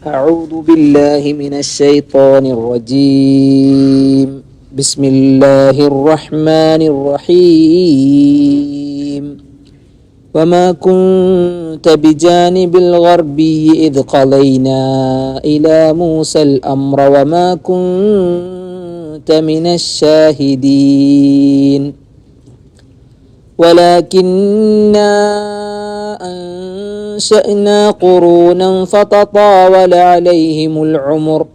أعوذ بالله من الشيطان الرجيم. بسم الله الرحمن الرحيم. وما كنت بجانب الغربي إذ قضينا إلى موسى الأمر وما كنت من الشاهدين. ولكنا أنشأنا قرونا فتطاول عليهم العمر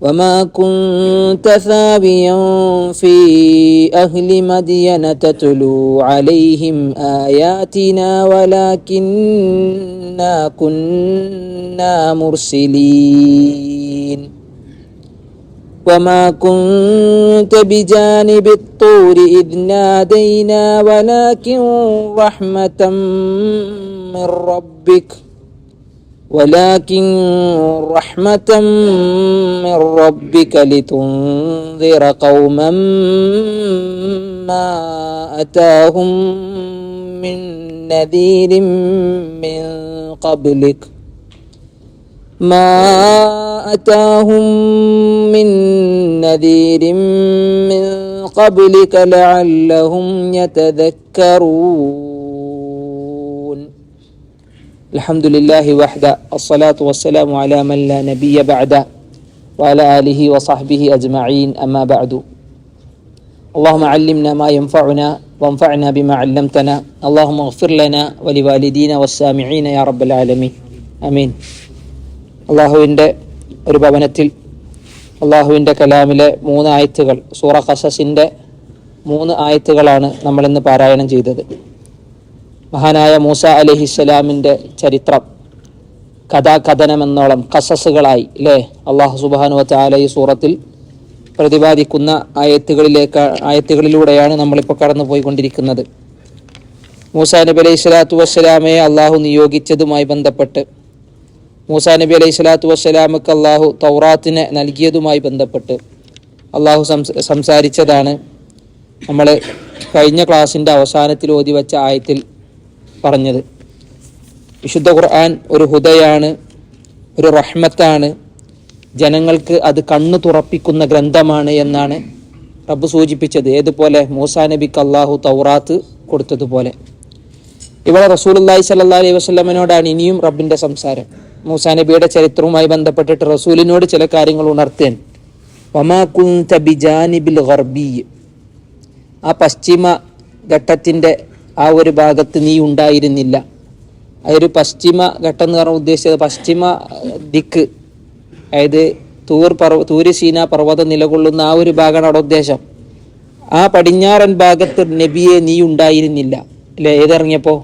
وما كنت ثابيا في أهل مدين تتلو عليهم آياتنا ولكنا كنا مرسلين وما كنت بجانب الطور إذ نادينا ولكن رحمة من ربك ولكن رحمة من ربك لتنذر قوما ما أتاهم من نذير من قبلك. ما أتاهم من نذير من قبلك لعلهم يتذكرون. الحمد لله وحده الصلاة والسلام على من لا نبي بعده وعلى آله وصحبه أجمعين أما بعد اللهم علمنا ما ينفعنا وانفعنا بما علمتنا اللهم اغفر لنا ولوالدينا والسامعين يا رب العالمين آمين അള്ളാഹുവിൻ്റെ ഒരു ഭവനത്തിൽ അള്ളാഹുവിൻ്റെ കലാമിലെ മൂന്ന് ആയത്തുകൾ സൂറ ഖസസിൻ്റെ മൂന്ന് ആയത്തുകളാണ് നമ്മളിന്ന് പാരായണം ചെയ്തത് മഹാനായ മൂസ അലഹിസ്സലാമിന്റെ ചരിത്രം കഥാകഥനമെന്നോളം കസസുകളായി അല്ലേ അള്ളാഹു സുബാനു ചാല ഈ സൂറത്തിൽ പ്രതിപാദിക്കുന്ന ആയത്തുകളിലേക്ക് ആയത്തുകളിലൂടെയാണ് നമ്മളിപ്പോൾ കടന്നു പോയിക്കൊണ്ടിരിക്കുന്നത് മൂസാ നബി അലൈഹി സ്വലാത്തു വസ്സലാമയെ അള്ളാഹു നിയോഗിച്ചതുമായി ബന്ധപ്പെട്ട് മൂസാ നബി അലൈഹി സ്വലാത്തു വസ്സലാമക്ക് അള്ളാഹു തൗറാത്തിനെ നൽകിയതുമായി ബന്ധപ്പെട്ട് അള്ളാഹു സംസാരിച്ചതാണ്. നമ്മൾ കഴിഞ്ഞ ക്ലാസ്സിന്റെ അവസാനത്തിൽ ഓതി വച്ച ആയത്തിൽ പറഞ്ഞത്. വിശുദ്ധ ഖുർആൻ ഒരു ഹുദയാണ് ഒരു റഹ്മത്താണ്. ജനങ്ങൾക്ക് അത് കണ്ണു തുറപ്പിക്കുന്ന ഗ്രന്ഥമാണ് എന്നാണ് റബ്ബ് സൂചിപ്പിച്ചത്. ഏതുപോലെ? മൂസാ നബിക്ക് അള്ളാഹു തൗറാത്ത് കൊടുത്തതുപോലെ. ഇവിടെ റസൂലുല്ലാഹി സല്ലാ അലൈഹി വസ്ലമിനോടാണ് ഇനിയും റബ്ബിന്റെ സംസാരം. മൂസാ നബിയുടെ ചരിത്രവുമായി ബന്ധപ്പെട്ടിട്ട് റസൂലിനോട് ചില കാര്യങ്ങൾ ഉണർത്തേൻ. കുന്ത ബിജാനിബിൽ ഗർബി ആ പശ്ചിമ ഘട്ടത്തിന്റെ ആ ഒരു ഭാഗത്ത് നീ ഉണ്ടായിരുന്നില്ല. അതൊരു പശ്ചിമ ഘട്ടം എന്ന് പറഞ്ഞാൽ ഉദ്ദേശിച്ചത് പശ്ചിമ ദിക്ക്. അതായത് തൂർ പർവ തൂര്യസീന പർവതം നിലകൊള്ളുന്ന ആ ഒരു ഭാഗമാണ് അവിടെ ഉദ്ദേശം. ആ പടിഞ്ഞാറൻ ഭാഗത്ത് നബിയെ നീ ഉണ്ടായിരുന്നില്ല. അല്ലേ? ഏതിറങ്ങിയപ്പോൾ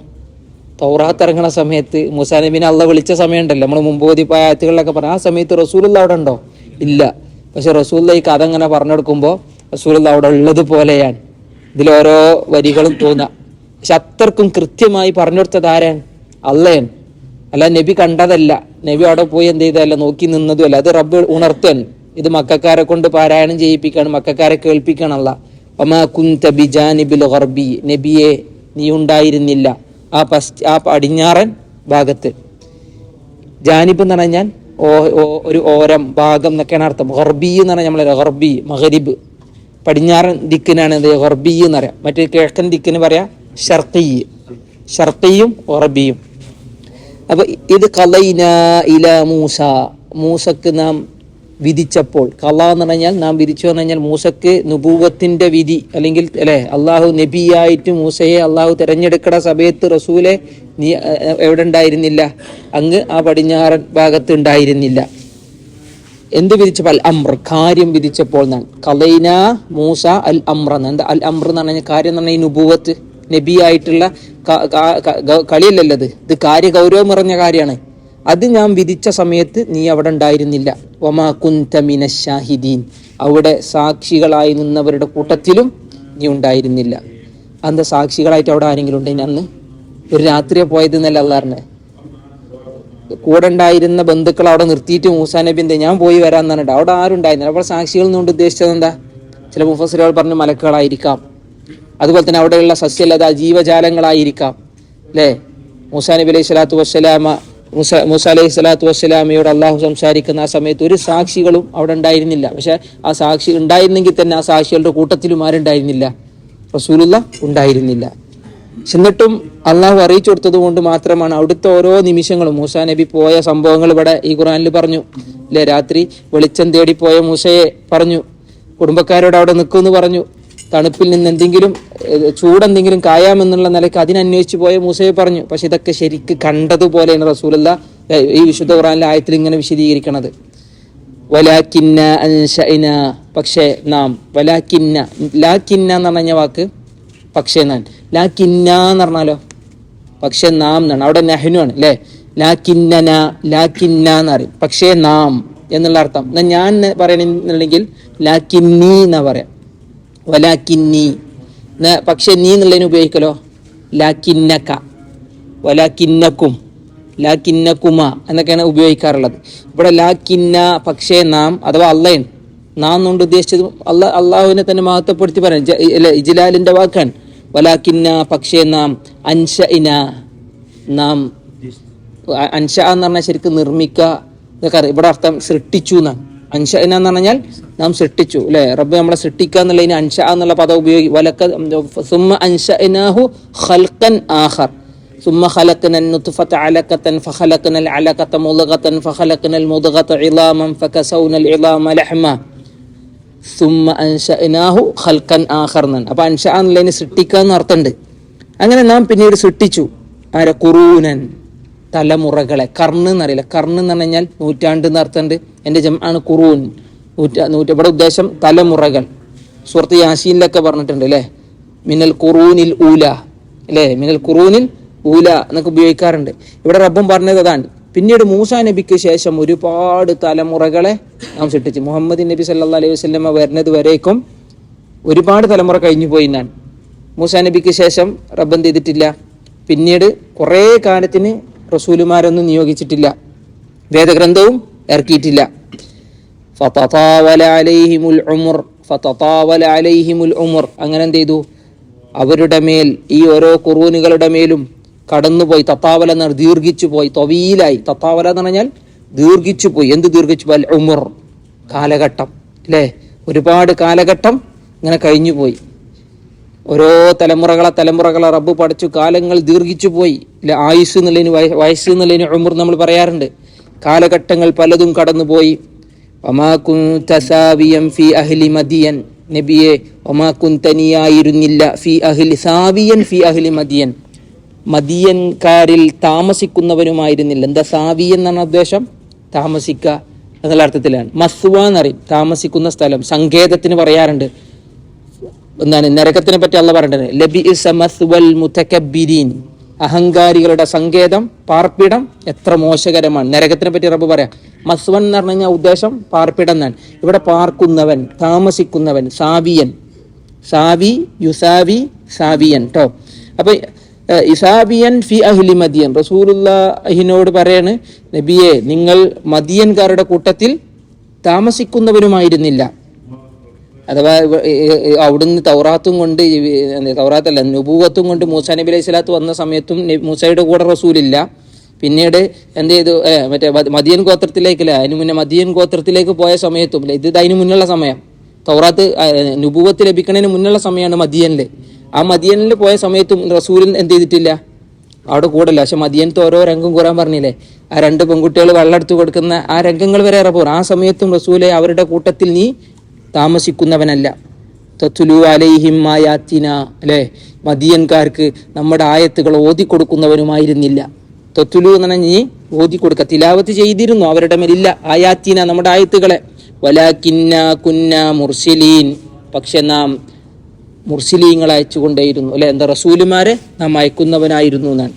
തൗറാത്ത് ഇറങ്ങണ സമയത്ത് മുസാ നബീനെ അള്ള വിളിച്ച സമയമുണ്ടല്ലോ. നമ്മൾ മുമ്പ് ഓതിപ്പോയ ആയത്തുകളിലൊക്കെ പറഞ്ഞു ആ സമയത്ത് റസൂലുള്ള അവിടെ ഉണ്ടോ? ഇല്ല. പക്ഷെ റസൂല്ല ഈ കഥ ഇങ്ങനെ പറഞ്ഞെടുക്കുമ്പോൾ റസൂലുള്ള അവിടെ ഉള്ളത് പോലെയാണ് ഇതിൽ ഓരോ വരികളും തോന്നുക പക്ഷെ അത്രക്കും കൃത്യമായി പറഞ്ഞെടുത്തത് ആരാണ്? അള്ളയാണ്. അല്ല നബി കണ്ടതല്ല. നബി അവിടെ പോയി എന്ത് ചെയ്തതല്ല? നോക്കി നിന്നതുമല്ല അത് റബ്ബ് ഉണർത്തൻ ഇത് മക്കാരെ കൊണ്ട് പാരായണം ചെയ്യിപ്പിക്കണം മക്കാരെ കേൾപ്പിക്കണമല്ല കുന്ത നബിയെ നീ ഉണ്ടായിരുന്നില്ല. ആ പശ്ച ആ പടിഞ്ഞാറൻ ഭാഗത്ത്. ജാനിബ് എന്ന് പറഞ്ഞാൽ ഓ ഒരു ഓരം ഭാഗം എന്നൊക്കെയാണ് അർത്ഥം. ഹർബി എന്ന് പറഞ്ഞാൽ നമ്മളെ ഹർബി മഹരിബ് പടിഞ്ഞാറൻ ദിക്കിനാണ് എന്ത് ഹർബി എന്ന് പറയാം. മറ്റേ കിഴക്കൻ ദിക്കിന് പറയാം. ഷർക്കി ഷർക്കിയും ഒറബിയും. അപ്പൊ ഇത് കലൈന ഇല മൂസ. മൂസക്ക് നാം വിധിച്ചപ്പോൾ കല എന്ന് പറഞ്ഞാൽ നാം വിധിച്ചു എന്ന് പറഞ്ഞാൽ മൂസക്ക് നുപൂവത്തിന്റെ വിധി അല്ലെങ്കിൽ അല്ലെ അള്ളാഹു നബിയായിട്ട് മൂസയെ അള്ളാഹു തിരഞ്ഞെടുക്കണ സമയത്ത് റസൂലെ നീ എവിടെ ഉണ്ടായിരുന്നില്ല? അങ്ങ് ആ പടിഞ്ഞാറൻ ഭാഗത്ത് ഉണ്ടായിരുന്നില്ല. എന്ത് വിധിച്ചപ്പോൾ? അൽ അമ്ര കാര്യം വിധിച്ചപ്പോൾ എന്നാണ് കലൈന മൂസ അൽ അമ്ര എന്താ അൽ അമ്ര എന്ന് പറഞ്ഞാൽ കാര്യം എന്ന് പറഞ്ഞാൽ ഈ നുപൂവത്ത് നബിയായിട്ടുള്ള കളിയല്ലല്ലത് ഇത് കാര്യ ഗൗരവം നിറഞ്ഞ കാര്യമാണ്. അത് ഞാൻ വിധിച്ച സമയത്ത് നീ അവിടെ ഉണ്ടായിരുന്നില്ല. ഒമാ കുന്തമിന ഷാഹിദീൻ. അവിടെ സാക്ഷികളായി നിന്നവരുടെ കൂട്ടത്തിലും നീ ഉണ്ടായിരുന്നില്ല. അന്ത സാക്ഷികളായിട്ട് അവിടെ ആരെങ്കിലും ഉണ്ടെങ്കിൽ അന്ന്? ഒരു രാത്രിയെ പോയത് എന്നല്ല അള്ളാറിനെ കൂടെ ഉണ്ടായിരുന്ന ബന്ധുക്കൾ അവിടെ നിർത്തിയിട്ട് മൂസാ നബി എന്താ ഞാൻ പോയി പറഞ്ഞിട്ട് അവിടെ ആരും ഉണ്ടായിരുന്നില്ല അപ്പോൾ സാക്ഷികൾ എന്നുകൊണ്ട് ഉദ്ദേശിച്ചത് എന്താ? ചില മുഫസറുകൾ പറഞ്ഞ മലക്കുകളായിരിക്കാം. അതുപോലെ തന്നെ അവിടെയുള്ള സസ്യലത ജീവജാലങ്ങളായിരിക്കാം അല്ലേ മൂസാ നബി അലൈഹി സ്വലാത്തു വസ്സലാമ മൂസ മൂസ അലൈഹി സ്വലാത്തു വസ്സലാമയോട് അള്ളാഹു സംസാരിക്കുന്ന ആ സമയത്ത് ഒരു സാക്ഷികളും അവിടെ ഉണ്ടായിരുന്നില്ല. പക്ഷെ ആ സാക്ഷി ഉണ്ടായിരുന്നെങ്കിൽ തന്നെ ആ സാക്ഷികളുടെ കൂട്ടത്തിലും ആരുണ്ടായിരുന്നില്ല. റസൂലുള്ള ഉണ്ടായിരുന്നില്ല. എന്നിട്ടും അള്ളാഹു അറിയിച്ചു കൊടുത്തത് കൊണ്ട് മാത്രമാണ് അവിടുത്തെ ഓരോ നിമിഷങ്ങളും മൂസ നബി പോയ സംഭവങ്ങൾ ഇവിടെ ഈ ഖുറാനിൽ പറഞ്ഞു. അല്ലെ രാത്രി വെളിച്ചം തേടി പോയ മൂസയെ പറഞ്ഞു. കുടുംബക്കാരോട് അവിടെ നിൽക്കുമെന്ന് പറഞ്ഞു. തണുപ്പിൽ നിന്ന് എന്തെങ്കിലും ചൂടെന്തെങ്കിലും കായാമെന്നുള്ള നിലയ്ക്ക് അതിനന്വേഷിച്ച് പോയ മൂസയെ പറഞ്ഞു. പക്ഷെ ഇതൊക്കെ ശരിക്ക് കണ്ടതുപോലെയാണ് റസൂലല്ല ഈ വിശുദ്ധ ഖുറാനിലെ ആയത്തിൽ ഇങ്ങനെ വിശദീകരിക്കണത്. വലാക്കിന്ന അൻഷഇന പക്ഷേ നാം വലാക്കിന്ന ലാക്കിന്ന എന്ന് പറഞ്ഞ വാക്ക് പക്ഷേ നാൻ. ലാക്കിന്ന എന്ന് പറഞ്ഞാലോ? പക്ഷേ നാം എന്നാണ്. അവിടെ നഹ്നു ആണ് അല്ലേ ലാക്കിന്നന ലാക്കിന്ന എന്ന് പറയും. പക്ഷേ നാം എന്നുള്ള അർത്ഥം. ഞാൻ പറയണമെന്നുണ്ടെങ്കിൽ ലാക്കിന്നി എന്നാ പറയാം. വലാക്കിന്നി. പക്ഷെ നീ എന്നുള്ളതിന് ഉപയോഗിക്കലോ? ലാക്കിന്നക്ക വലാക്കിന്നക്കും. ലാക്കിന്നക്കുമ എന്നൊക്കെയാണ് ഉപയോഗിക്കാറുള്ളത്. ഇവിടെ ലാക്കിന്ന പക്ഷേ നാം അഥവാ അള്ളയൻ നാം കൊണ്ട് ഉദ്ദേശിച്ചത് അള്ള അള്ളാഹുവിനെ തന്നെ മഹത്വപ്പെടുത്തി പറയാം അല്ലെ അല്ല, ഇജ്ലാലിന്റെ വാക്കാണ്. വലാക്കിന്ന പക്ഷേ നാം അൻഷ ഇന നാം അൻഷ എന്ന് പറഞ്ഞാൽ ശരിക്കും നിർമ്മിക്കുക. എന്നൊക്കെ. ഇവിടെ അർത്ഥം സൃഷ്ടിച്ചു എന്നാണ്. അൻഷ ഇന എന്ന് പറഞ്ഞാൽ നാം സൃഷ്ടിച്ചു അല്ലെ റബ്ബ് നമ്മളെ സൃഷ്ടിക്കുക എന്നുള്ളതിന് അൻഷ എന്നുള്ള പദം ഉപയോഗി വലക്ക സുമ്മ അൻഷ ഇനാഹു ഖൽഖൻ ആഖർ ثم خلقنا النطفة علقة فخلقنا العلقة مضغة فخلقنا المضغة عظاما فكسونا العظام لحما സുമ്മ അൻഷനാഹു ഖൽക്കൻ ആഖർ എന്നാണ് അപ്പൊ അൻഷ എന്നുള്ളതിന് സൃഷ്ടിക്കുക എന്ന് അർത്ഥമുണ്ട് അങ്ങനെ നാം പിന്നീട് സൃഷ്ടിച്ചു ആരെ കുറൂനൻ തലമുറകളെ കർണ് എന്നറിയില്ല കർണ് എന്ന് പറഞ്ഞു കഴിഞ്ഞാൽ നൂറ്റാണ്ട് എന്ന് അർത്ഥമുണ്ട് എൻ്റെ ജം ആണ് കുറൂൻ നൂറ്റാ നൂറ്റ ഇവിടെ ഉദ്ദേശം തലമുറകൾ. സുഹൃത്ത് യാസീനിലൊക്കെ പറഞ്ഞിട്ടുണ്ട് അല്ലേ മിനൽ ഖുറൂനിൽ ഊല. അല്ലേ മിനൽ ഖുറൂനിൽ ഊല എന്നൊക്കെ ഉപയോഗിക്കാറുണ്ട്. ഇവിടെ റബ്ബും പറഞ്ഞത് അതാണ്. പിന്നീട് മൂസ നബിക്ക് ശേഷം ഒരുപാട് തലമുറകളെ നാം സൃഷ്ടിച്ചു. മുഹമ്മദ് നബി സല്ലാ അലൈഹി വസ്ലമ വരുന്നത് വരേക്കും ഒരുപാട് തലമുറ കഴിഞ്ഞു പോയി ഞാൻ മൂസ നബിക്ക് ശേഷം റബ്ബ് എന്ത് ചെയ്തിട്ടില്ല? പിന്നീട് കുറേ കാലത്തിന് റസൂലുമാരൊന്നും നിയോഗിച്ചിട്ടില്ല. വേദഗ്രന്ഥവും ഇറക്കിയിട്ടില്ല. ഉമർ ഉമർ അങ്ങനെ എന്ത് ചെയ്തു? അവരുടെ മേൽ ഈ ഓരോ കുറൂനുകളുടെ മേലും കടന്നുപോയി തത്താവല എന്ന് ദീർഘിച്ചു പോയി തൊവീലായി. തത്താവല എന്ന് പറഞ്ഞാൽ ദീർഘിച്ചു പോയി. എന്ത് ദീർഘിച്ചു? പോയി ഉമർ കാലഘട്ടം. അല്ലേ ഒരുപാട് കാലഘട്ടം ഇങ്ങനെ കഴിഞ്ഞു പോയി. ഓരോ തലമുറകളെ തലമുറകളെ റബ്ബ് പഠിച്ചു കാലങ്ങൾ ദീർഘിച്ചു പോയി. ഇല്ല ആയുസ് എന്നുള്ളതിന് വയ- വയസ്സ് എന്നുള്ളതിന് ഉമർ നമ്മൾ പറയാറുണ്ട്. കാലഘട്ടങ്ങൾ പലതും കടന്നുപോയി. വമാ കുന്ത സാവിയം ഫി അഹ്ലി മദിയൻ നബിയെ ഒമാ കുന്തനിയായിരുന്നില്ല ഫി അഹ്ലി സാവിയൻ ഫി അഹ്ലി മദിയൻ മദിയൻകാരിൽ താമസിക്കുന്നവനുമായിരുന്നില്ല എന്താ സാവിയൻ എന്നാണ് ഉദ്ദേശം? താമസിക്കുക എന്നുള്ള അർത്ഥത്തിലാണ്. മസ്വ എന്നറിയും താമസിക്കുന്ന സ്ഥലം. സങ്കേതത്തിന് പറയാറുണ്ട്. എന്താണ്? നരകത്തിനെ പറ്റി അല്ല പറഞ്ഞത് ലബി സമസ്വൽ മുതക്കബിരീൻ. അഹങ്കാരികളുടെ സങ്കേതം പാർപ്പിടം എത്ര മോശകരമാണ്. നരകത്തിനെ പറ്റി റബ്ബ് പറയാം. മസ്വൻ എന്ന് പറഞ്ഞു കഴിഞ്ഞാൽ ഉദ്ദേശം പാർപ്പിടം എന്നാണ്. ഇവിടെ പാർക്കുന്നവൻ താമസിക്കുന്നവൻ സാവിയൻ. സാവി യുസാവി സാവിയൻ കേട്ടോ അപ്പൊ ഇസാബിയൻ ഫി അഹ്ലി മദിയൻ. റസൂലുള്ളാഹിനോട് പറയാണ് നബിയെ നിങ്ങൾ മദിയൻകാരുടെ കൂട്ടത്തിൽ താമസിക്കുന്നവരുമായിരുന്നില്ല. അഥവാ അവിടുന്ന് തൗറാത്തും കൊണ്ട് തൗറാത്തല്ല നുബൂവത്തും കൊണ്ട് മൂസ നബി അലൈഹി സ്വലാത്ത് വന്ന സമയത്തും മൂസയുടെ കൂടെ റസൂലില്ല. പിന്നീട് എന്ത് ചെയ്തു? മറ്റേ മദ- മദിയൻ ഗോത്രത്തിലേക്കല്ല അതിന് മുന്നേ മദിയൻ ഗോത്രത്തിലേക്ക് പോയ സമയത്തും ഇത് അതിന് മുന്നുള്ള സമയം. തൗറാത്ത് നുപൂവത്ത് ലഭിക്കുന്നതിന് മുന്നുള്ള സമയമാണ് മദിയനിൽ ആ മദിയനിൽ പോയ സമയത്തും റസൂലിൻ എന്ത് ചെയ്തിട്ടില്ല? അവിടെ കൂടല്ല. പക്ഷെ മദിയനത്ത് ഓരോ രംഗം കൂറാൻ പറഞ്ഞില്ലേ? ആ രണ്ട് പെൺകുട്ടികൾ വെള്ളം എടുത്തു കൊടുക്കുന്ന ആ രംഗങ്ങൾ വരെ ഇറപ്പും ആ സമയത്തും റസൂലെ അവരുടെ കൂട്ടത്തിൽ നീ താമസിക്കുന്നവനല്ല. തത്തുലു അലൈഹിം ആയാത്തിന അല്ലേ? മദിയൻകാർക്ക് നമ്മുടെ ആയത്തുകൾ ഓതി കൊടുക്കുന്നവനുമായിരുന്നില്ല തത്തുലു എന്ന് പറഞ്ഞാൽ ഓതി കൊടുക്കുക തിലാവത്ത് ചെയ്തിരുന്നു അവരുടെ മേലില്ല. ആയാത്തിന നമ്മുടെ ആയത്തുകളെ. വലാക്കിന്ന കുന്ന മുർസിലീൻ. പക്ഷെ നാം മുർസിലീങ്ങൾ അയച്ചുകൊണ്ടേയിരുന്നു. അല്ലെ? എന്താ? റസൂലുമാരെ നാം അയക്കുന്നവനായിരുന്നു എന്നാണ്.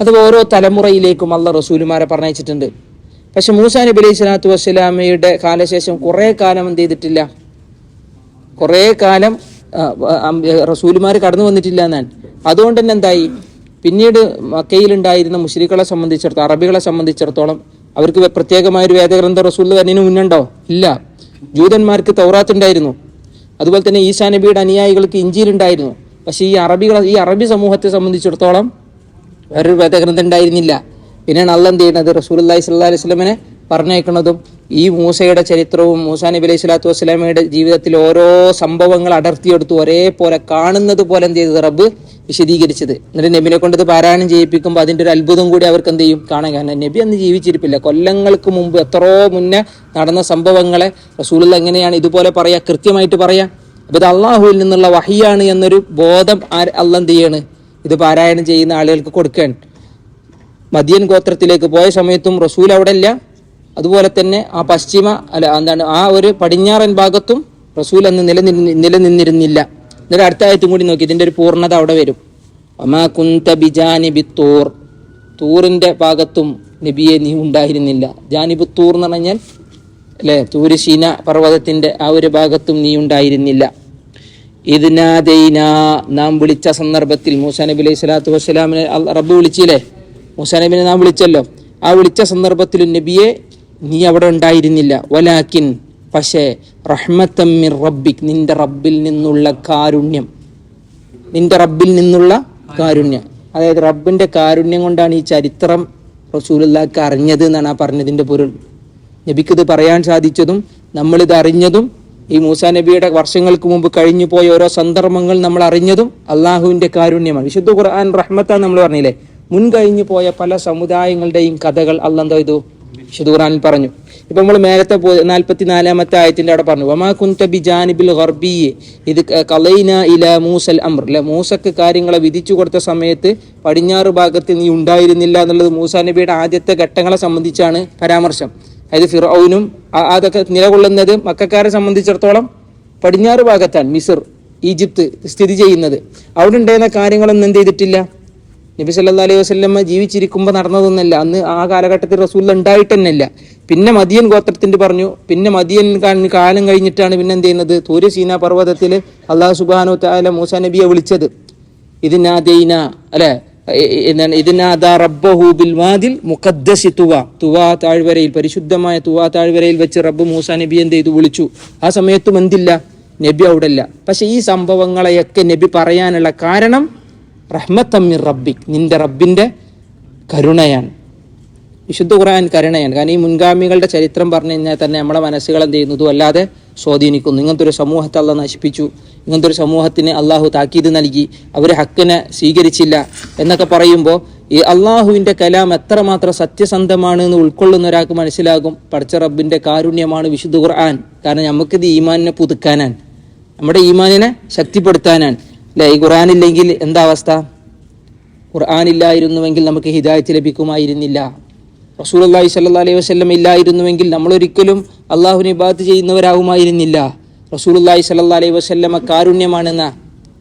അത് ഓരോ തലമുറയിലേക്കും അള്ള റസൂലുമാരെ പറഞ്ഞയച്ചിട്ടുണ്ട്. പക്ഷെ മൂസാ നബി അലൈഹി സ്വലാത്തു വസ്സലാമയുടെ കാലശേഷം കുറേ കാലം എന്ത് ചെയ്തിട്ടില്ല? കുറേ കാലം റസൂലുമാർ കടന്നു വന്നിട്ടില്ല എന്നാണ്. അതുകൊണ്ട് തന്നെ എന്തായി? പിന്നീട് മക്കയിലുണ്ടായിരുന്ന മുസ്ലിങ്ങളെ സംബന്ധിച്ചിടത്തോളം അറബികളെ സംബന്ധിച്ചിടത്തോളം അവർക്ക് പ്രത്യേകമായ ഒരു വേദഗ്രന്ഥ റസൂൽ വരുന്നതിന് മുന്നുണ്ടോ? ഇല്ല. ജൂതന്മാർക്ക് തൗറാത്ത് ഉണ്ടായിരുന്നു. അതുപോലെ തന്നെ ഈസാ നബിയുടെ അനുയായികൾക്ക് ഇഞ്ചിയിലുണ്ടായിരുന്നു പക്ഷേ ഈ അറബികളെ ഈ അറബി സമൂഹത്തെ സംബന്ധിച്ചിടത്തോളം വേറൊരു വേദഗ്രന്ഥം ഉണ്ടായിരുന്നില്ല. പിന്നെയാണ് അള്ളം എന്ത് ചെയ്യുന്നത് അള്ളഹി സ്വല്ലാ അലൈഹി സ്വലമിനെ പറഞ്ഞയക്കുന്നതും ഈ മൂസയുടെ ചരിത്രവും മൂസാ നബി അലൈഹി സ്വലാത്തു വസ്സലാമയുടെ ജീവിതത്തിൽ ഓരോ സംഭവങ്ങൾ അടർത്തിയെടുത്ത് ഒരേപോലെ കാണുന്നത് പോലെ എന്ത് ചെയ്തത് റബ്ബ് വിശദീകരിച്ചത്. എന്നിട്ട് നബിനെ കൊണ്ട് ഇത് പാരായണം ചെയ്യിപ്പിക്കുമ്പോൾ അതിന്റെ ഒരു അത്ഭുതം കൂടി അവർക്ക് എന്ത് ചെയ്യും? കാണാൻ കാരണം നബി അന്ന് ജീവിച്ചിരിപ്പില്ല. കൊല്ലങ്ങൾക്ക് മുമ്പ് എത്രയോ മുന്നേ നടന്ന സംഭവങ്ങളെ റസൂലുള്ള എങ്ങനെയാണ് ഇതുപോലെ പറയാ? കൃത്യമായിട്ട് പറയാ. അപ്പൊ ഇത് അള്ളാഹുവിൽ നിന്നുള്ള വഹിയാണ് എന്നൊരു ബോധം ആര് അല്ല എന്ത് ചെയ്യാണ്? ഇത് പാരായണം ചെയ്യുന്ന ആളുകൾക്ക് കൊടുക്കുകയാണ്. മദിയൻ ഗോത്രത്തിലേക്ക് പോയ സമയത്തും റസൂൽ അവിടെ ഇല്ല. അതുപോലെ തന്നെ ആ പശ്ചിമ അല്ല എന്താണ് ആ ഒരു പടിഞ്ഞാറൻ ഭാഗത്തും റസൂൽ അന്ന് നിലനിന്ന് നിലനിന്നിരുന്നില്ല. എന്നിട്ട് അടുത്ത ആയത്തും കൂടി നോക്കി ഇതിന്റെ ഒരു പൂർണത അവിടെ വരും. അമാ കുന്ത ബിജാനിബി തൂർ. തൂറിന്റെ ഭാഗത്തും നബിയെ നീ ഉണ്ടായിരുന്നില്ല. ജാനിബ് തൂർ എന്ന് പറഞ്ഞാൽ അല്ലെ തൂരിശീന പർവതത്തിന്റെ ആ ഒരു ഭാഗത്തും നീ ഉണ്ടായിരുന്നില്ല. ഇതിനാദൈന നാം വിളിച്ച സന്ദർഭത്തിൽ മൂസാ നബി അലൈഹി സ്വലാത്തു വസ്സലാമിനെ റബ്ബ് വിളിച്ചില്ലേ? മൂസാ നബിനെ നാം വിളിച്ചല്ലോ. ആ വിളിച്ച സന്ദർഭത്തിൽ നബിയെ നീ അവിടെ ഉണ്ടായിരുന്നില്ല. വലാക്കിൻ പക്ഷേ റഹ്മത്തമ്മിർ റബ്ബിക് നിന്റെ റബ്ബിൽ നിന്നുള്ള കാരുണ്യം. നിന്റെ റബ്ബിൽ നിന്നുള്ള കാരുണ്യം. അതായത് റബ്ബിന്റെ കാരുണ്യം കൊണ്ടാണ് ഈ ചരിത്രം റസൂലുള്ളാഹിക്ക് അറിഞ്ഞത് എന്നാണ് ആ പറഞ്ഞതിന്റെ പൊരുൾ. നബിക്കിത് പറയാൻ സാധിച്ചതും നമ്മളിത് അറിഞ്ഞതും ഈ മൂസാ നബിയുടെ വർഷങ്ങൾക്ക് മുമ്പ് കഴിഞ്ഞു പോയ ഓരോ സന്ദർഭങ്ങൾ നമ്മൾ അറിഞ്ഞതും അള്ളാഹുവിന്റെ കാരുണ്യമാണ്. വിശുദ്ധ ഖുർആൻ റഹ്മത്താണ് നമ്മൾ പറഞ്ഞില്ലേ? മുൻ കഴിഞ്ഞു പോയ പല സമുദായങ്ങളുടെയും കഥകൾ അല്ല ഇതു വിശുദ്ധ പറഞ്ഞു. ഇപ്പൊ നമ്മൾ മേലത്തെ നാൽപ്പത്തി നാലാമത്തെ ആയത്തിന്റെ അവിടെ പറഞ്ഞു വമാ കുന്ത ബി ജാനിബിൽ ഹർബിയെ ഇത് കലൈന ഇല മൂസൽ അമർ അല്ലെ മൂസക്ക് കാര്യങ്ങളെ വിധിച്ചു കൊടുത്ത സമയത്ത് പടിഞ്ഞാറ് ഭാഗത്ത് നീ ഉണ്ടായിരുന്നില്ല എന്നുള്ളത് മൂസ നബിയുടെ ആദ്യത്തെ ഘട്ടങ്ങളെ സംബന്ധിച്ചാണ് പരാമർശം. അതായത് ഫിറൌനും അതൊക്കെ നിലകൊള്ളുന്നത് മക്കാരെ സംബന്ധിച്ചിടത്തോളം പടിഞ്ഞാറ് ഭാഗത്താണ് മിസർ ഈജിപ്ത് സ്ഥിതി ചെയ്യുന്നത്. അവിടെ ഉണ്ടായിരുന്ന കാര്യങ്ങളൊന്നും എന്ത് ചെയ്തിട്ടില്ല? നബി സല്ലാ അലൈഹി വസ്ലമ്മ ജീവിച്ചിരിക്കുമ്പോൾ നടന്നതൊന്നല്ല. അന്ന് ആ കാലഘട്ടത്തിൽ റസൂൽ ഉണ്ടായിട്ട് തന്നെയല്ല പിന്നെ മദിയൻ ഗോത്രത്തിന്റെ പറഞ്ഞു പിന്നെ മദിയൻ കാലം കഴിഞ്ഞിട്ടാണ് പിന്നെ എന്ത് ചെയ്യുന്നത്? തൂര് സീന പർവതത്തിൽ അള്ളാഹു സുബാനു താല മൂസ നബിയെ വിളിച്ചത്. അല്ലെ? റബ്ബഹു ബിൽ വാദിൽ മുഖദ്ദസി തുവ. തുവാ താഴ്വരയിൽ പരിശുദ്ധമായ തുവാ താഴ്വരയിൽ വെച്ച് റബ്ബ് മൂസ നബി എന്ത് ചെയ്തു? വിളിച്ചു. ആ സമയത്തും എന്തില്ല? നബി അവിടെ ഇല്ല പക്ഷെ ഈ സംഭവങ്ങളെയൊക്കെ നബി പറയാനുള്ള കാരണം റഹ്മത്തമ്മിർ റബ്ബിക്. നിന്റെ റബ്ബിന്റെ കരുണയാണ്. വിശുദ്ധ ഖുർആൻ കരുണയാണ്. കാരണം ഈ മുൻഗാമികളുടെ ചരിത്രം പറഞ്ഞു കഴിഞ്ഞാൽ തന്നെ നമ്മുടെ മനസ്സുകൾ എന്ത് ചെയ്യുന്നു? അല്ലാതെ സ്വാധീനിക്കുന്നു. ഇങ്ങനത്തെ ഒരു സമൂഹത്തെ അല്ല നശിപ്പിച്ചു. ഇങ്ങനത്തെ ഒരു സമൂഹത്തിന് അള്ളാഹു താക്കീത് നൽകി. അവർ ഹക്കിനെ സ്വീകരിച്ചില്ല എന്നൊക്കെ പറയുമ്പോൾ ഈ അള്ളാഹുവിന്റെ കലാം എത്രമാത്രം സത്യസന്ധമാണ് എന്ന് ഉൾക്കൊള്ളുന്ന ഒരാൾക്ക് മനസ്സിലാകും. പഠിച്ച റബ്ബിന്റെ കാരുണ്യമാണ് വിശുദ്ധ ഖുർആൻ. കാരണം നമുക്കിത് ഈമാനിനെ പുതുക്കാനാണ്. നമ്മുടെ ഈമാനിനെ ശക്തിപ്പെടുത്താനാണ്. അല്ലെ ഈ ഖുർആൻ ഇല്ലെങ്കിൽ എന്താ അവസ്ഥ? ഖുർആൻ ഇല്ലായിരുന്നുവെങ്കിൽ നമുക്ക് ഹിദായത്ത് ലഭിക്കുമായിരുന്നില്ല. റസൂൽ അള്ളാഹി സല്ലാ അലൈഹി വസ്ലം ഇല്ലായിരുന്നുവെങ്കിൽ നമ്മൾ ഒരിക്കലും അള്ളാഹുവിനെ ബാത്ത് ചെയ്യുന്നവരാകുമായിരുന്നില്ല. റസൂൽ അള്ളാഹി സല്ലാ അലൈഹി വസ്ല്ലമ കാരുണ്യമാണെന്ന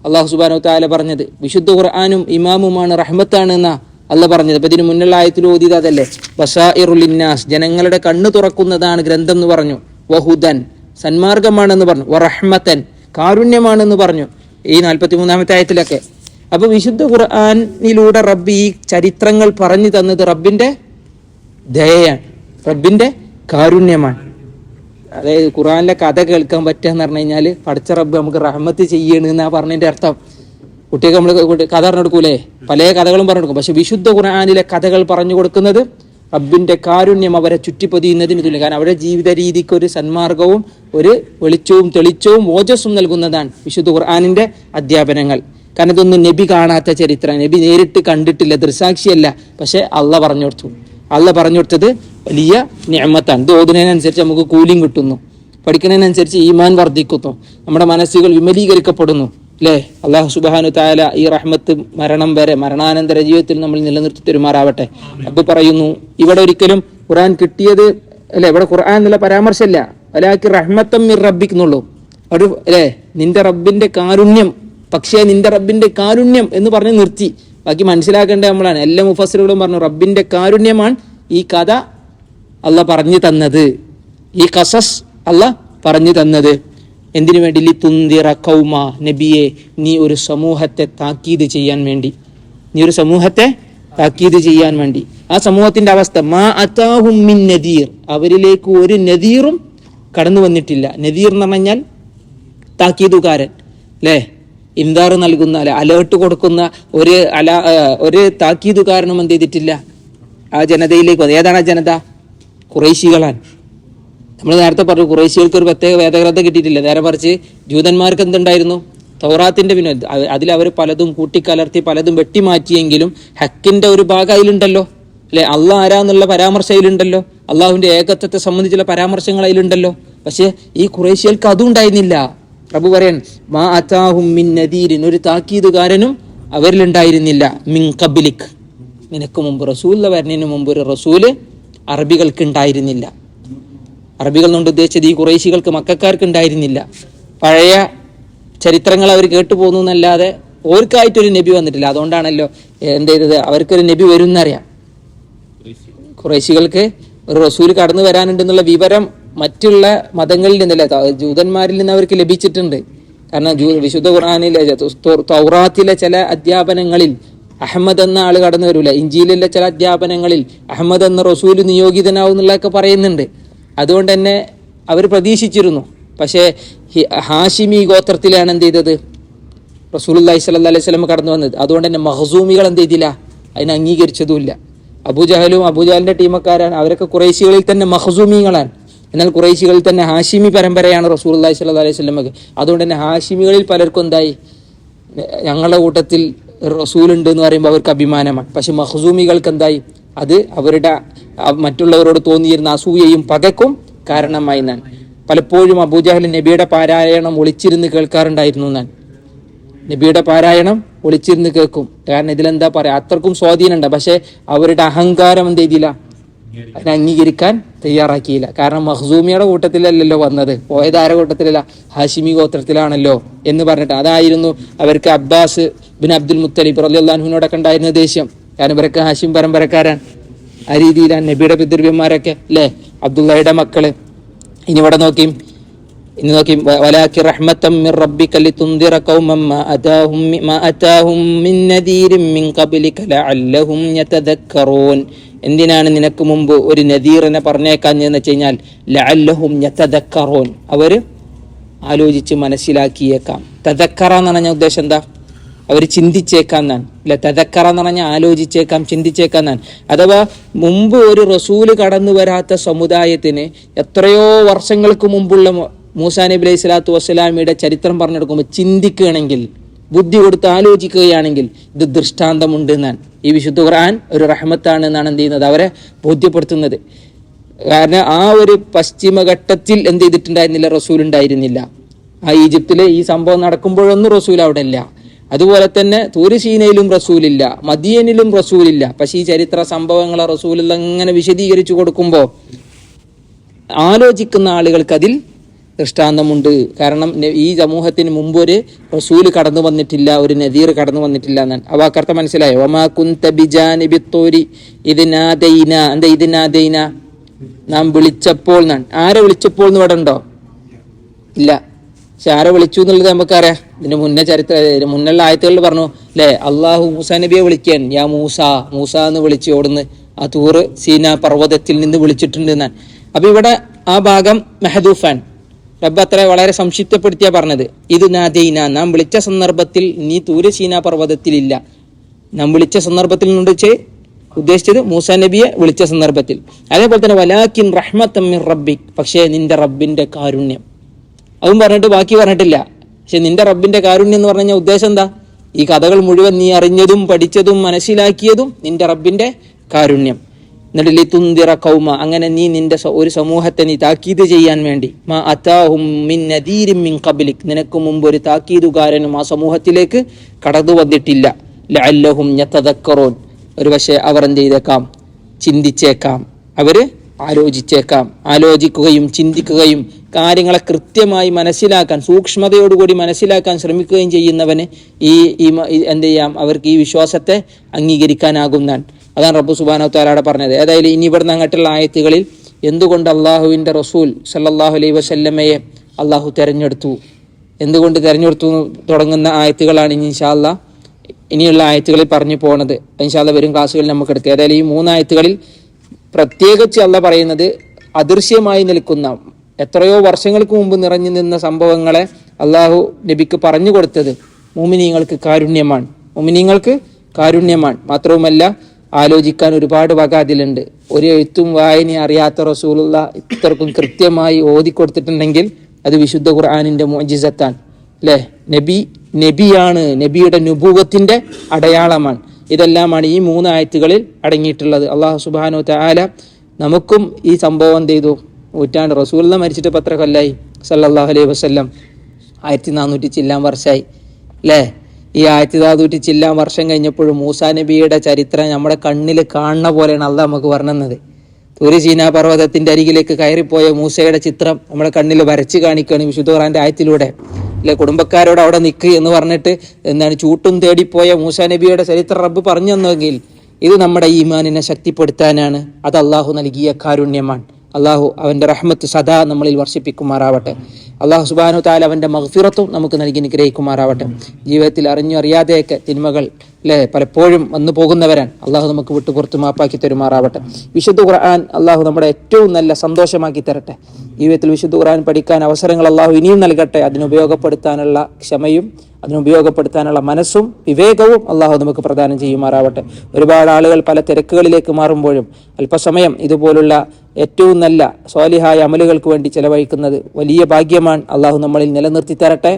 അള്ളാഹു സുബാനു താല പറഞ്ഞത്. വിശുദ്ധ ഖുർആാനും ഇമാമുമാണ് റഹ്മത്താണെന്ന അല്ല പറഞ്ഞത്. അപ്പം ഇതിന് മുന്നുള്ള ആയത്തിൽ ഓതിയത് അതല്ലേ? ബസാഇറുലിന്നാസ് ജനങ്ങളുടെ കണ്ണ് തുറക്കുന്നതാണ് ഗ്രന്ഥം എന്ന് പറഞ്ഞു. വഹുദൻ സന്മാർഗമാണെന്ന് പറഞ്ഞു. വറഹ്മത്തൻ കാരുണ്യമാണെന്ന് പറഞ്ഞു. ഈ നാൽപ്പത്തി മൂന്നാമത്തെ ആയത്തിലൊക്കെ. അപ്പൊ വിശുദ്ധ ഖുർആാനിലൂടെ റബ്ബ് ഈ ചരിത്രങ്ങൾ പറഞ്ഞു തന്നത് റബ്ബിന്റെ ദയയാണ്. റബ്ബിന്റെ കാരുണ്യമാണ്. അതായത് ഖുറാനിലെ കഥ കേൾക്കാൻ പറ്റുക എന്ന് പറഞ്ഞു കഴിഞ്ഞാൽ പഠിച്ച റബ്ബ് നമുക്ക് റഹ്മത്ത് ചെയ്യണ് എന്നാ പറഞ്ഞതിന്റെ അർത്ഥം. കുട്ടികൾക്ക് നമ്മൾ കഥ പറഞ്ഞു കൊടുക്കൂലേ? പല കഥകളും പറഞ്ഞു കൊടുക്കും. പക്ഷെ വിശുദ്ധ ഖുർആാനിലെ കഥകൾ പറഞ്ഞു കൊടുക്കുന്നത് റബ്ബിന്റെ കാരുണ്യം അവരെ ചുറ്റിപ്പൊതിയുന്നതിന് തുല്യം. കാരണം അവരുടെ ജീവിത രീതിക്ക് ഒരു സന്മാർഗവും ഒരു വെളിച്ചവും തെളിച്ചവും ഓജസ്സും നൽകുന്നതാണ് വിശുദ്ധ ഖുർആാനിന്റെ അധ്യാപനങ്ങൾ. കാരണം ഇതൊന്നും നബി കാണാത്ത ചരിത്രം. നബി നേരിട്ട് കണ്ടിട്ടില്ല ദൃസാക്ഷിയല്ല പക്ഷേ അള്ള പറഞ്ഞു കൊടുത്തു. അള്ള പറഞ്ഞു കൊടുത്തത് വലിയ ഞമ്മത്താണ് ഇത് ഓതുന്നതിനനുസരിച്ച് നമുക്ക് കൂലിയും കിട്ടുന്നു. പഠിക്കുന്നതിനനുസരിച്ച് ഈമാൻ വർദ്ധിക്കുന്നു. നമ്മുടെ മനസ്സുകൾ വിമലീകരിക്കപ്പെടുന്നു. അല്ലേ അള്ളാഹു സുബാനു താല ഈ റഹ്മത്ത് മരണം വരെ മരണാനന്തര ജീവിതത്തിൽ നമ്മൾ നിലനിർത്തി തെരുമാറാവട്ടെ. അപ്പൊ പറയുന്നു ഇവിടെ ഒരിക്കലും ഖുർആൻ കിട്ടിയത് അല്ലെ ഇവിടെ ഖുർആൻ എന്നുള്ള പരാമർശമല്ല അലാക്കി റഹ്മത്തം മിർ റബ്ബിക്കുന്നുള്ളൂ. ഒരു അല്ലേ നിന്റെ റബ്ബിന്റെ കാരുണ്യം പക്ഷേ നിന്റെ റബ്ബിന്റെ കാരുണ്യം എന്ന് പറഞ്ഞ് നിർത്തി. ബാക്കി മനസ്സിലാക്കേണ്ട നമ്മളാണ്. എല്ലാ മുഫസറുകളും പറഞ്ഞു റബ്ബിന്റെ കാരുണ്യമാണ് ഈ കഥ അല്ല പറഞ്ഞു തന്നത്. ഈ കസസ് അല്ല പറഞ്ഞു തന്നത്. എന്തിനു വേണ്ടി? ലി തുന്തിറ കൗമ നബിയെ നീ ഒരു സമൂഹത്തെ താക്കീത് ചെയ്യാൻ വേണ്ടി. നീ ഒരു സമൂഹത്തെ താക്കീത് ചെയ്യാൻ വേണ്ടി. ആ സമൂഹത്തിന്റെ അവസ്ഥ മാ അതാഹും മിൻ നദീർ. അവരിലേക്ക് ഒരു നദീറും കടന്നു വന്നിട്ടില്ല. നദീർ എന്ന് പറഞ്ഞാൽ താക്കീതുകാരൻ അല്ലേ? ഇന്താർ നൽകുന്ന അല്ലെ അലേർട്ട് കൊടുക്കുന്ന ഒരു അല ഒരു താക്കീതുകാരനും എന്ത് ചെയ്തിട്ടില്ല? ആ ജനതയിലേക്ക് ഏതാണ് ആ ജനത? കുറേശികളാണ്. നമ്മൾ നേരത്തെ പറഞ്ഞു കുറേശികൾക്ക് ഒരു പ്രത്യേക വേദഗ്രന്ഥം കിട്ടിയിട്ടില്ല. നേരെ മറിച്ച് ജൂതന്മാർക്ക് എന്തുണ്ടായിരുന്നു? തൗറാത്തിന്റെ പിന്നെ അതിൽ അവർ പലതും കൂട്ടിക്കലർത്തി പലതും വെട്ടിമാറ്റിയെങ്കിലും ഹക്കിന്റെ ഒരു ഭാഗം അതിലുണ്ടല്ലോ. അല്ലെ? അള്ളാഹ് ആരാന്നുള്ള പരാമർശം അതിലുണ്ടല്ലോ. അള്ളാഹുവിന്റെ ഏകത്വത്തെ സംബന്ധിച്ചുള്ള പരാമർശങ്ങൾ അതിലുണ്ടല്ലോ. പക്ഷേ ഈ കുറേശ്യർക്ക് അതും ഉണ്ടായിരുന്നില്ല. പ്രഭു പറയാൻ മാ അതാഹും മിൻ ഒരു താക്കീതുകാരനും അവരിലുണ്ടായിരുന്നില്ല. മിൻ കബിലിക് നിനക്ക് മുമ്പ് റസൂൽ വരുന്നതിന് മുമ്പ് ഒരു റസൂൽ അറബികൾക്ക് ഉണ്ടായിരുന്നില്ല. അറബികൾ കൊണ്ട് ഉദ്ദേശിച്ചത് ഈ കുറേശികൾക്ക് മക്കാർക്ക് ഉണ്ടായിരുന്നില്ല. പഴയ ചരിത്രങ്ങൾ അവർ കേട്ടുപോകുന്നു എന്നല്ലാതെ ഓർക്കായിട്ടൊരു നബി വന്നിട്ടില്ല. അതുകൊണ്ടാണല്ലോ എന്ത് ചെയ്തത്? അവർക്കൊരു നബി വരുന്നറിയാം കുറേശികൾക്ക് ഒരു റസൂൽ കടന്നു വരാനുണ്ടെന്നുള്ള വിവരം മറ്റുള്ള മതങ്ങളിൽ നിന്നല്ല ജൂതന്മാരിൽ നിന്ന് അവർക്ക് ലഭിച്ചിട്ടുണ്ട്. കാരണം വിശുദ്ധ ഖുർആാനിലെ തൗ- തൗറാത്തിലെ ചില അധ്യാപനങ്ങളിൽ അഹമ്മദ് എന്ന ആൾ കടന്നു വരില്ല ഇഞ്ചിയിലെ ചില അധ്യാപനങ്ങളിൽ അഹമ്മദ് എന്ന റസൂൽ നിയോഗിതനാവും എന്നുള്ളതൊക്കെ പറയുന്നുണ്ട്. അതുകൊണ്ട് തന്നെ അവർ പ്രതീക്ഷിച്ചിരുന്നു. പക്ഷേ ഹാഷിമി ഗോത്രത്തിലാണ് എന്ത് ചെയ്തത്? റസൂലി സ്വല്ലല്ലാഹി അലൈഹി വസല്ലം കടന്നു വന്നത്. അതുകൊണ്ട് തന്നെ മഹസൂമികൾ എന്ത് ചെയ്തില്ല? അതിനെ അംഗീകരിച്ചതുമില്ല. അബൂജഹലും അബൂജഹലിന്റെ ടീമക്കാരാണ്. അവരൊക്കെ കുറേശികളിൽ തന്നെ മഹസൂമികളാണ്. എന്നാൽ കുറേശികളിൽ തന്നെ ഹാഷിമി പരമ്പരയാണ് റസൂൽ അള്ളഹി സ്വല്ലല്ലാഹി അലൈഹി സ്വലമക്ക് അതുകൊണ്ട് തന്നെ ഹാഷിമികളിൽ പലർക്കും എന്തായി? ഞങ്ങളുടെ കൂട്ടത്തിൽ ഉണ്ട് എന്ന് പറയുമ്പോൾ അവർക്ക് അഭിമാനമാണ്. പക്ഷെ മഹസൂമികൾക്ക് എന്തായി? അത് അവരുടെ മറ്റുള്ളവരോട് തോന്നിയിരുന്ന അസൂയയും പകക്കും കാരണമായി ഞാൻ. പലപ്പോഴും അബൂജഹൽ നബിയുടെ പാരായണം ഒളിച്ചിരുന്ന് കേൾക്കാറുണ്ടായിരുന്നു ഞാൻ. നബിയുടെ പാരായണം ഒളിച്ചിരുന്ന് കേൾക്കും. കാരണം ഇതിലെന്താ പറയാ അത്രക്കും സ്വാധീനമുണ്ട്. പക്ഷെ അവരുടെ അഹങ്കാരം എന്ത് ചെയ്തില്ല? അതിനെ അംഗീകരിക്കാൻ തയ്യാറാക്കിയില്ല. കാരണം മഹ്സൂമിയുടെ കൂട്ടത്തിലല്ലല്ലോ വന്നത്. പോയത് ആരുടെ കൂട്ടത്തിലല്ല? ഹാഷിമി ഗോത്രത്തിലാണല്ലോ എന്ന് പറഞ്ഞിട്ട്. അതായിരുന്നു അവർക്ക് അബ്ബാസ് ബിൻ അബ്ദുൽ മുത്തലിബ് റലിയുള്ളാഹുവിനോടൊക്കെ ഉണ്ടായിരുന്ന ദേഷ്യം. കാരണം ഇവരൊക്കെ ഹാഷിം പരമ്പരക്കാരാണ്. ആ രീതിയിലാണ് നബിയുടെ പിതൃവ്യന്മാരൊക്കെ അല്ലേ? അബ്ദുള്ളയുടെ മക്കൾ. ഇനി ഇവിടെ നോക്കിയും ഇനി നോക്കി വലാക്കി റഹ്മത്തം മിർ റബ്ബിക ലിതുൻദിറ ഖൗമൻ മാ അതാഹും മി- അതാഹും മിൻ നദീരിൻ മിൻ ഖബ്ലിക ലഅല്ലഹും യതദക്കറൂൻ. എന്തിനാണ് നിനക്ക് മുമ്പ് ഒരു നദീറിനെ പറഞ്ഞേക്കാൻ എന്ന് വെച്ച് കഴിഞ്ഞാൽ ലഅല്ലഹും യതദക്കറൂൻ. അവർ ആലോചിച്ച് മനസ്സിലാക്കിയേക്കാം. തദക്കറ എന്ന് പറഞ്ഞ ഉദ്ദേശം എന്താ? അവർ ചിന്തിച്ചേക്കാം എന്നാണ്. ഇല്ല തെതക്കറ എന്ന് പറഞ്ഞാൽ ആലോചിച്ചേക്കാം ചിന്തിച്ചേക്കാം എന്നാണ്. അഥവാ മുമ്പ് ഒരു റസൂൽ കടന്നു വരാത്ത സമുദായത്തിന് എത്രയോ വർഷങ്ങൾക്ക് മുമ്പുള്ള മൂസാ നബി അലൈഹി സ്വലാത്തു വസ്സലാമിയുടെ ചരിത്രം പറഞ്ഞെടുക്കുമ്പോൾ ചിന്തിക്കുകയാണെങ്കിൽ ബുദ്ധി കൊടുത്ത് ആലോചിക്കുകയാണെങ്കിൽ ഇത് ദൃഷ്ടാന്തമുണ്ട് എന്നാണ്. ഈ വിശുദ്ധ ഖുർആൻ ഒരു റഹ്മത്താണ് എന്നാണ് എന്ത് ചെയ്യുന്നത്? അവരെ ബോധ്യപ്പെടുത്തുന്നത്. കാരണം ആ ഒരു പശ്ചിമഘട്ടത്തിൽ എന്ത് ചെയ്തിട്ടുണ്ടായിരുന്നില്ല? റസൂൽ ഉണ്ടായിരുന്നില്ല. ആ ഈജിപ്തിലെ ഈ സംഭവം നടക്കുമ്പോഴൊന്നും റസൂൽ അവിടെ ഇല്ല. അതുപോലെ തന്നെ തൂരുശീനയിലും റസൂലില്ല മദിയനിലും റസൂലില്ല. പക്ഷെ ഈ ചരിത്ര സംഭവങ്ങളെ റസൂലിൽ അങ്ങനെ വിശദീകരിച്ചു കൊടുക്കുമ്പോൾ ആലോചിക്കുന്ന ആളുകൾക്ക് അതിൽ ദൃഷ്ടാന്തമുണ്ട്. കാരണം ഈ സമൂഹത്തിന് മുമ്പ് ഒരു റസൂൽ കടന്നു വന്നിട്ടില്ല ഒരു നദീർ കടന്നു വന്നിട്ടില്ല എന്നാണ്. ആ അക്കർത്ഥം മനസ്സിലായോ? എന്താ ഇതിനാദൈന? നാം വിളിച്ചപ്പോൾ എന്നാണ്. ആരെ വിളിച്ചപ്പോൾ എന്ന് ഇവിടെ ഉണ്ടോ? ഇല്ല. പക്ഷെ ആരെ വിളിച്ചു എന്നുള്ളത് നമുക്കറിയാം. ഇതിന്റെ മുന്നേ ചരിത്ര മുന്നുള്ള ആയത്തുകളിൽ പറഞ്ഞു അല്ലേ അള്ളാഹു മൂസ നബിയെ വിളിക്കാൻ. യാ മൂസ മൂസ എന്ന് വിളിച്ച് ഓടുന്ന്. ആ തൂറ് സീന പർവതത്തിൽ നിന്ന് വിളിച്ചിട്ടുണ്ട് എന്നാണ്. അപ്പൊ ഇവിടെ ആ ഭാഗം മെഹദൂഫാൻ. റബ്ബ് അത്ര വളരെ സംക്ഷിപ്തപ്പെടുത്തിയാ പറഞ്ഞത്. ഇത് നാദീന നാം വിളിച്ച സന്ദർഭത്തിൽ നീ തൂര് സീന പർവതത്തിലില്ല നാം വിളിച്ച സന്ദർഭത്തിൽ വെച്ച് ഉദ്ദേശിച്ചത് മൂസ നബിയെ വിളിച്ച സന്ദർഭത്തിൽ. അതേപോലെ തന്നെ വലാക്കിൻ റഹ്മത്തമ്മിൻ റബ്ബിക്. പക്ഷേ നിന്റെ റബ്ബിന്റെ കാരുണ്യം. അതും പറഞ്ഞിട്ട് ബാക്കി പറഞ്ഞിട്ടില്ല. പക്ഷെ നിന്റെ റബ്ബിന്റെ കാരുണ്യം എന്ന് പറഞ്ഞു ഉദ്ദേശം എന്താ? ഈ കഥകൾ മുഴുവൻ നീ അറിഞ്ഞതും പഠിച്ചതും മനസ്സിലാക്കിയതും നിന്റെ റബ്ബിന്റെ കാരുണ്യം. എന്നിട്ട് ലിതുന്തിറ കൗമ അങ്ങനെ നീ നിന്റെ ഒരു സമൂഹത്തെ നീ താക്കീത് ചെയ്യാൻ വേണ്ടി. മിൻ ഖബ്ലിക്. നിനക്ക് മുമ്പ് ഒരു താക്കീതുകാരനും ആ സമൂഹത്തിലേക്ക് കടന്നു വന്നിട്ടില്ല. ലഅല്ലഹും ഒരു പക്ഷേ അവർ എന്ത് ചെയ്തേക്കാം? ചിന്തിച്ചേക്കാം. അവർ ആലോചിച്ചേക്കാം. ആലോചിക്കുകയും ചിന്തിക്കുകയും കാര്യങ്ങളെ കൃത്യമായി മനസ്സിലാക്കാൻ സൂക്ഷ്മതയോടുകൂടി മനസ്സിലാക്കാൻ ശ്രമിക്കുകയും ചെയ്യുന്നവന് ഈ എന്ത് ചെയ്യാം? അവർക്ക് ഈ വിശ്വാസത്തെ അംഗീകരിക്കാനാകുന്നാണ് അതാണ് റബ്ബു സുബാനോ താലാടെ പറഞ്ഞത്. ഏതായാലും ഇനി ഇവിടുന്ന് അങ്ങോട്ടുള്ള ആയത്തുകളിൽ എന്തുകൊണ്ട് അള്ളാഹുവിന്റെ റസൂൽ സല്ലാഹു അലൈ വസല്ലമ്മയെ അള്ളാഹു തിരഞ്ഞെടുത്തു? എന്തുകൊണ്ട് തിരഞ്ഞെടുത്തു തുടങ്ങുന്ന ആയത്തുകളാണ് ഇനി ഇൻഷാല്ല ഇനിയുള്ള ആയത്തുകളിൽ പറഞ്ഞു പോണത്. ഇൻഷാല്ല വരും ക്ലാസ്സുകളിൽ നമുക്ക് എടുക്കുക ഏതായാലും ഈ മൂന്നായത്തുകളിൽ പ്രത്യേകിച്ച് അല്ല പറയുന്നത് അദൃശ്യമായി നിൽക്കുന്ന എത്രയോ വർഷങ്ങൾക്ക് മുമ്പ് നിറഞ്ഞു നിന്ന സംഭവങ്ങളെ അള്ളാഹു നബിക്ക് പറഞ്ഞു കൊടുത്തത് മുമിനീങ്ങൾക്ക് കാരുണ്യമാണ്. മുമിനീങ്ങൾക്ക് കാരുണ്യമാണ്. മാത്രവുമല്ല ആലോചിക്കാൻ ഒരുപാട് വക അതിലുണ്ട്. ഒരു എഴുത്തും വായനയും അറിയാത്ത റസൂലുള്ള ഇത്രക്കും കൃത്യമായി ഓതിക്കൊടുത്തിട്ടുണ്ടെങ്കിൽ അത് വിശുദ്ധ ഖുർആാനിന്റെ മോജിസത്താണ് അല്ലേ നബി നബിയാണ് നബിയുടെ നുപൂവത്തിന്റെ അടയാളമാണ്. ഇതെല്ലാമാണ് ഈ മൂന്ന് ആയത്തുകളിൽ അടങ്ങിയിട്ടുള്ളത്. അള്ളാഹു സുബാനു താല നമുക്കും ഈ സംഭവം എന്ത് ചെയ്തു? നൂറ്റാണ്ട് റസൂല മരിച്ചിട്ട് പത്ര കൊല്ലായി? സല്ലാഹു അലൈഹി വസല്ലം. ആയിരത്തി നാനൂറ്റി ചില്ലാം വർഷമായി അല്ലേ ഈ ആയിരത്തി നാനൂറ്റി ചില്ലാം വർഷം കഴിഞ്ഞപ്പോഴും മൂസാ നബിയുടെ ചരിത്രം നമ്മുടെ കണ്ണിൽ കാണുന്ന പോലെയാണ് അള്ളാഹ് നമുക്ക് പറഞ്ഞത് ചീന പർവതത്തിന്റെ അരികിലേക്ക് കയറിപ്പോയ മൂസയുടെ ചിത്രം നമ്മുടെ കണ്ണിൽ വരച്ച് കാണിക്കുകയാണ് വിശുദ്ധ ഖുറാന്റെ ആയത്തിലൂടെ. അല്ലെ കുടുംബക്കാരോട് അവിടെ നിൽക്ക് എന്ന് പറഞ്ഞിട്ട് എന്താണ് ചൂട്ടും തേടിപ്പോയ മൂസ നബിയുടെ ചരിത്ര റബ്ബ് പറഞ്ഞു തന്നെങ്കിൽ ഇത് നമ്മുടെ ഈമാനിനെ ശക്തിപ്പെടുത്താനാണ്. അത് അള്ളാഹു നൽകിയ കാരുണ്യമാണ്. അള്ളാഹു അവന്റെ റഹ്മത്ത് സദാ നമ്മളിൽ വർഷിപ്പിക്കുമാറാവട്ടെ. അള്ളാഹു സുബാനു താല അവന്റെ മഹഫിറത്തും നമുക്ക് നൽകി നിഗ്രഹിക്കുമാറാവട്ടെ ജീവിതത്തിൽ അറിഞ്ഞു അറിയാതെയൊക്കെ തിന്മകൾ അല്ലേ പലപ്പോഴും വന്നു പോകുന്നവരാണ്. അള്ളാഹു നമുക്ക് വിട്ടുപുറത്ത് മാപ്പാക്കി തരുമാറാവട്ടെ. വിശുദ്ധ ഖുർആൻ അള്ളാഹു നമ്മുടെ ഏറ്റവും നല്ല സന്തോഷമാക്കി തരട്ടെ. ജീവിതത്തിൽ വിശുദ്ധ ഖുർആൻ പഠിക്കാൻ അവസരങ്ങൾ അള്ളാഹു ഇനിയും നൽകട്ടെ. അതിനുപയോഗപ്പെടുത്താനുള്ള ക്ഷമയും അതിനുപയോഗപ്പെടുത്താനുള്ള മനസ്സും വിവേകവും അള്ളാഹു നമുക്ക് പ്രദാനം ചെയ്യുമാറാവട്ടെ. ഒരുപാട് ആളുകൾ പല തിരക്കുകളിലേക്ക് മാറുമ്പോഴും അല്പസമയം ഇതുപോലുള്ള ഏറ്റവും നല്ല സ്വാലിഹായ അമലുകൾക്ക് വേണ്ടി ചെലവഴിക്കുന്നത് വലിയ ഭാഗ്യമാണ്. അള്ളാഹു നമ്മളിൽ നിലനിർത്തി തരട്ടെ.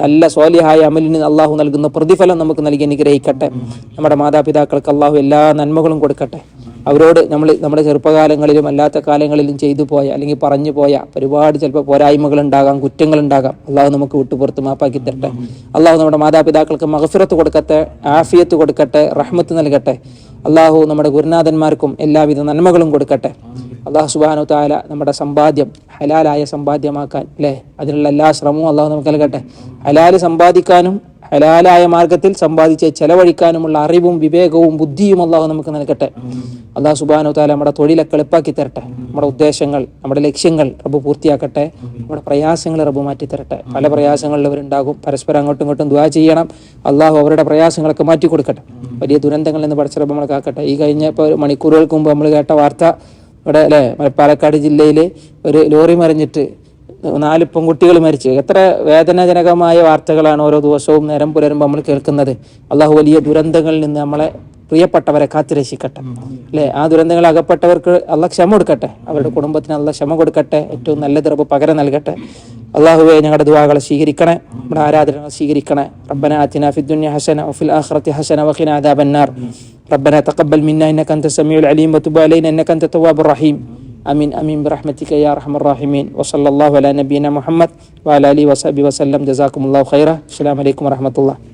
നല്ല സ്വാലിഹായ അമലിന് അള്ളാഹു നൽകുന്ന പ്രതിഫലം നമുക്ക് നൽകി അനുഗ്രഹിക്കട്ടെ. നമ്മുടെ മാതാപിതാക്കൾക്ക് അള്ളാഹു എല്ലാ നന്മകളും കൊടുക്കട്ടെ. അവരോട് നമ്മൾ നമ്മുടെ ചെറുപ്പകാലങ്ങളിലും അല്ലാത്ത കാലങ്ങളിലും ചെയ്തു പോയ അല്ലെങ്കിൽ പറഞ്ഞു പോയ ഒരുപാട് ചിലപ്പോൾ പോരായ്മകൾ ഉണ്ടാകാം കുറ്റങ്ങൾ ഉണ്ടാകാം. അള്ളാഹു നമുക്ക് വിട്ടുപുറത്ത് മാപ്പാക്കി തരട്ടെ. അള്ളാഹു നമ്മുടെ മാതാപിതാക്കൾക്ക് മഹഫിറത്ത് കൊടുക്കട്ടെ ആഫിയത്ത് കൊടുക്കട്ടെ റഹ്മത്ത് നൽകട്ടെ. അള്ളാഹു നമ്മുടെ ഗുരുനാഥന്മാർക്കും എല്ലാവിധ നന്മകളും കൊടുക്കട്ടെ. അള്ളാഹു സുബാനു താല നമ്മുടെ സമ്പാദ്യം ഹലാലായ സമ്പാദ്യമാക്കാൻ അല്ലേ? അതിനുള്ള എല്ലാ ശ്രമവും അള്ളാഹു നമുക്ക് നൽകട്ടെ. ഹലാൽ സമ്പാദിക്കാനും ഹലാലായ മാർഗത്തിൽ സമ്പാദിച്ച് ചെലവഴിക്കാനുമുള്ള അറിവും വിവേകവും ബുദ്ധിയും അള്ളാഹു നമുക്ക് നൽകട്ടെ. അള്ളാഹു സുബാനു താല നമ്മുടെ തൊഴിലൊക്കെ എളുപ്പാക്കി തരട്ടെ. നമ്മുടെ ഉദ്ദേശങ്ങൾ നമ്മുടെ ലക്ഷ്യങ്ങൾ റബ്ബ് പൂർത്തിയാക്കട്ടെ. നമ്മുടെ പ്രയാസങ്ങൾ റബ്ബ് മാറ്റി തരട്ടെ പല പ്രയാസങ്ങളിലവരുണ്ടാകും പരസ്പരം അങ്ങോട്ടും ഇങ്ങോട്ടും ദ്വാ ചെയ്യണം. അള്ളാഹു അവരുടെ പ്രയാസങ്ങളൊക്കെ മാറ്റി കൊടുക്കട്ടെ വലിയ ദുരന്തങ്ങളിൽ നിന്ന് പഠിച്ച റബ്ബ് നമ്മളെ കാക്കട്ടെ. ഈ കഴിഞ്ഞ മണിക്കൂറുകൾക്ക് മുമ്പ് നമ്മൾ കേട്ട വാർത്ത ഇവിടെ അല്ലേ? പാലക്കാട് ജില്ലയിൽ ഒരു ലോറി മറിഞ്ഞിട്ട് നാല് പെൺകുട്ടികൾ മരിച്ചു. എത്ര വേദനാജനകമായ വാർത്തകളാണ് ഓരോ ദിവസവും നേരം പുലരുമ്പോൾ നമ്മൾ കേൾക്കുന്നത്. അള്ളാഹു വലിയ ദുരന്തങ്ങളിൽ നിന്ന് നമ്മളെ പ്രിയപ്പെട്ടവരെ കാത്തുരക്ഷിക്കട്ടെ. അല്ലേ? ആ ദുരന്തങ്ങൾ അകപ്പെട്ടവർക്ക് അള്ള ക്ഷമ കൊടുക്കട്ടെ. അവരുടെ കുടുംബത്തിന് അള്ള ക്ഷമ കൊടുക്കട്ടെ. ഏറ്റവും നല്ല തിറപ്പ് പകരം നൽകട്ടെ. അള്ളാഹുവെ ഞങ്ങളുടെ ദുവാകളെ സ്വീകരിക്കണേ. നമ്മുടെ ആരാധനകൾ സ്വീകരിക്കണേ. റബ്ബന ആത്തിന ഫിദ്ദുന്യ ഹസന വഫിൽ ആഖിറത്തി ഹസന വഖിന അദാബന്നാർ റബ്ബന തഖബ്ബൽ മിന്ന ഇന്നക കന്ത സമീഉൽ അലീം വതുബ് അലീൻ ഇന്നക കന്ത തവ്വാബുർ റഹീം. آمين آمين. برحمتك يا أرحم الراحمين. وصلى الله على نبينا محمد وعلى آله وصحبه وسلم. جزاكم الله خيرا. السلام عليكم ورحمة الله.